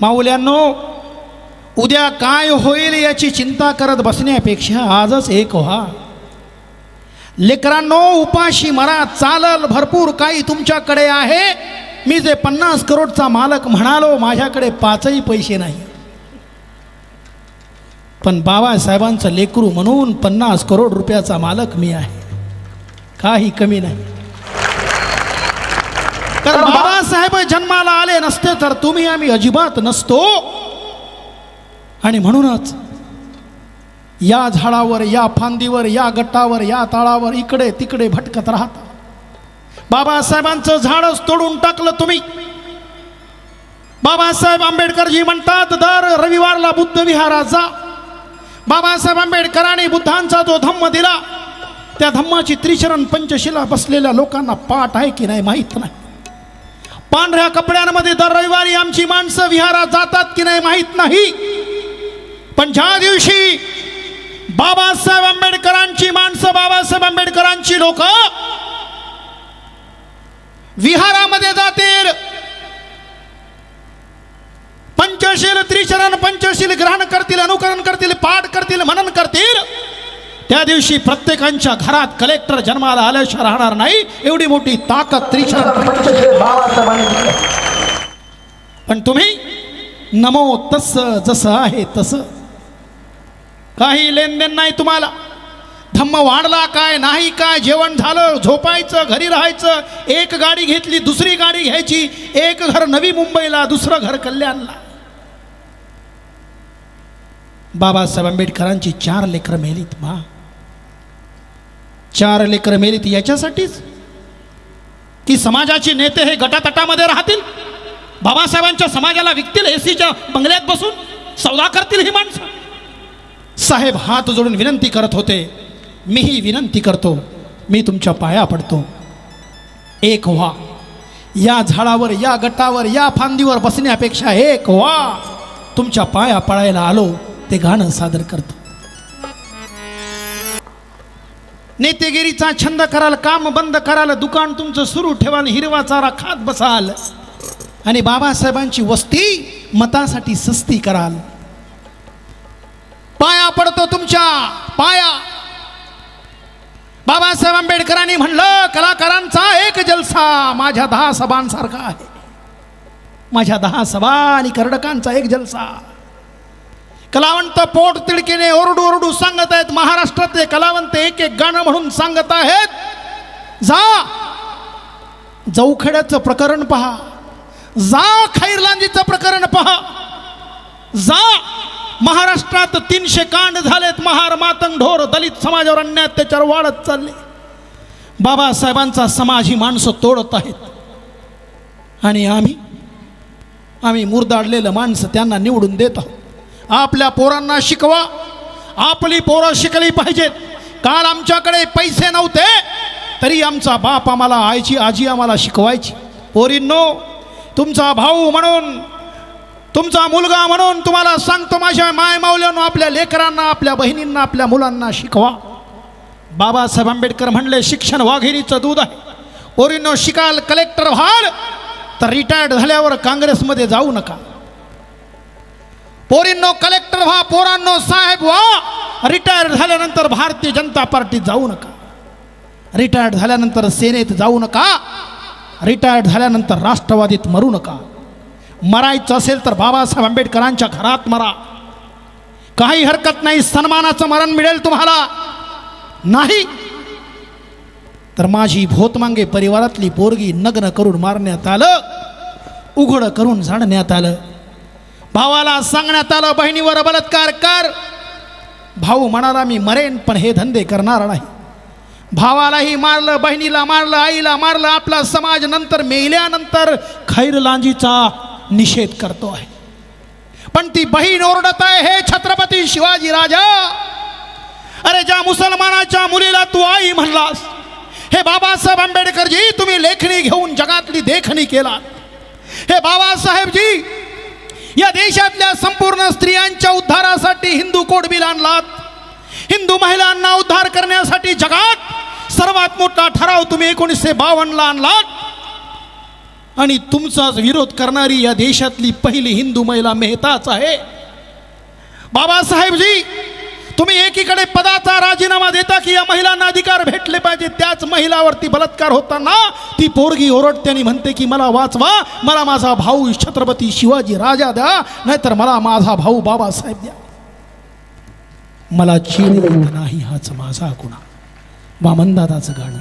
माऊल्यांनो उद्या काय होईल याची चिंता करत बसण्यापेक्षा आजच एक व्हा. लेकरांनो उपाशी मरा चालल भरपूर काही तुमच्याकडे आहे. मी जे पन्नास करोडचा मालक म्हणालो माझ्याकडे पाचही पैसे नाही. पण बाबासाहेबांचं लेकरू म्हणून पन्नास करोड रुपयाचा मालक मी आहे. काही कमी नाही. कारण बाळासाहेब जन्माला आले नसते तर तुम्ही आम्ही अजिबात नसतो. आणि म्हणूनच या झाडावर या फांदीवर या गटावर या ताळावर इकडे तिकडे भटकत राहता. बाबासाहेबांचं झाडच तोडून टाकलं तुम्ही. बाबासाहेब आंबेडकरजी म्हणतात दर रविवारला बुद्ध विहारात जा बाबासाहेब आंबेडकरांनी बुद्धांचा जो धम्म दिला त्या धम्माची त्रिशरण पंचशिला बसलेल्या लोकांना पाठ आहे की नाही माहीत नाही. पांढऱ्या कपड्यांमध्ये दर रविवारी आमची माणसं विहारात जातात की नाही माहीत नाही. पण ज्या दिवशी बाबासाहेब आंबेडकरांची माणसं बाबासाहेब आंबेडकरांची लोक विहारामध्ये जातील. पंचशील त्रिशरण पंचशील ग्रहण करतील अनुकरण करतील पाठ करतील मनन करतील त्या दिवशी प्रत्येकांच्या घरात कलेक्टर जन्माला आल्याशिवाय राहणार नाही. एवढी मोठी ताकद त्रिशरण. पण तुम्ही नमो तस जसं आहे तसं. काही लेनदेन नाही तुम्हाला. धम्म वाढला काय नाही काय? जेवण झालं झोपायचं घरी राहायचं. एक गाडी घेतली दुसरी गाडी घ्यायची. एक घर नवी मुंबईला दुसरं घर कल्याणला. बाबासाहेब आंबेडकरांची चार लेकरं मेलीत मा. चार लेकरं मेलीत याच्यासाठीच? की समाजाचे नेते हे गटातटामध्ये राहतील? बाबासाहेबांच्या समाजाला विकतील एसीच्या बंगल्यात बसून? सौदा करतील ही माणसं? साहेब हात जोडून विनंती करत होते. मीही विनंती करतो. मी तुमच्या पाया पडतो. एक व्हा. या झाडावर या गटावर या फांदीवर बसण्यापेक्षा एक व्हा. तुमच्या पाया पडायला आलो ते गाणं सादर करतो. नेतेगिरीचा छंद कराल काम बंद कराल दुकान तुमचं सुरू ठेवाल हिरवा चारा खात बसाल. आणि बाबासाहेबांची वस्ती मतासाठी सस्ती कराल. पाया पडतो तुमच्या पाया. बाबासाहेब आंबेडकरांनी म्हणलं कलाकारांचा एक जलसा माझ्या दहा सभांसारखा आहे. माझ्या दहा सभा आणि कर्डकांचा एक जलसा. कलावंत पोट तिडकीने ओरडू ओरडू सांगत आहेत महाराष्ट्रातले कलावंत एक एक गाणं म्हणून सांगत आहेत. जा. जाऊखेड्याचं प्रकरण पहा. जा खैरलांजीचं प्रकरण पहा. जा. महाराष्ट्रात तीनशे कांड झालेत महार मातंग ढोर दलित समाजावर अन्याय अत्याचार वाढत चालले. बाबासाहेबांचा समाज ही माणसं तोडत आहेत. आणि आम्ही आम्ही मुरदाडलेलं माणसं त्यांना निवडून देत आहोत. आपल्या पोरांना शिकवा. आपली पोरं शिकली पाहिजेत. काल आमच्याकडे पैसे नव्हते तरी आमचा बाप आम्हाला आईची आजी आम्हाला शिकवायची. पोरींनो तुमचा भाऊ म्हणून तुमचा मुलगा म्हणून तुम्हाला सांगतो माझ्या मायमावल्यानं आपल्या लेकरांना आपल्या बहिणींना आपल्या मुलांना शिकवा. बाबासाहेब आंबेडकर म्हणले शिक्षण वाघिरीचं दूध आहे. पोरींनो शिकाल कलेक्टर व्हाल तर रिटायर्ड झाल्यावर काँग्रेसमध्ये जाऊ नका. पोरींनो कलेक्टर व्हा पोरांनो साहेब व्हा. रिटायर झाल्यानंतर भारतीय जनता पार्टीत जाऊ नका. रिटायर्ड झाल्यानंतर सेनेत जाऊ नका. रिटायर्ड झाल्यानंतर राष्ट्रवादीत मरू नका. मरायचं असेल तर बाबासाहेब आंबेडकरांच्या घरात मरा. काही हरकत नाही सन्मानाचं मरण मिळेल तुम्हाला. नाही. तर माझी भोतमांगे परिवारातली पोरगी नग्न करून मारण्यात आलं उघड करून झाडण्यात आलं. भावाला सांगण्यात आलं बहिणीवर बलात्कार कर. भाऊ म्हणाला मी मरेन पण हे धंदे करणार नाही. भावालाही मारलं बहिणीला मारलं आईला मारलं आपला समाज नंतर मेल्यानंतर खैरलांजीचा निषेध करतो आहे पण ती बहीण ओरडत आहे हे छत्रपती शिवाजी राजा अरे ज्या मुसलमानाच्या मुलीला तू आई म्हणलास हे बाबासाहेब आंबेडकरजी तुम्ही लेखणी घेऊन जगातली देखणी केला हे बाबासाहेबजी या देशातल्या संपूर्ण स्त्रियांच्या उद्धारासाठी हिंदू कोड बिल आणलात. हिंदू महिलांना उद्धार करण्यासाठी जगात सर्वात मोठा ठराव तुम्ही एकोणीसशे बावन्नला आणलात. आणि तुमचाच विरोध करणारी या देशातली पहिली हिंदू महिला मेहताच आहे. बाबासाहेबजी तुम्ही एकीकडे पदाचा राजीनामा देता की महिलावरती बलात्कार होताना ती पोरगी ओरडते आणि म्हणते की मला वाचवा मला माझा भाऊ छत्रपती शिवाजी राजा द्या नाहीतर मला माझा भाऊ बाबासाहेब द्या. मला चीन नाही हाच माझा गुन्हा. वामनदादाचं गाणं.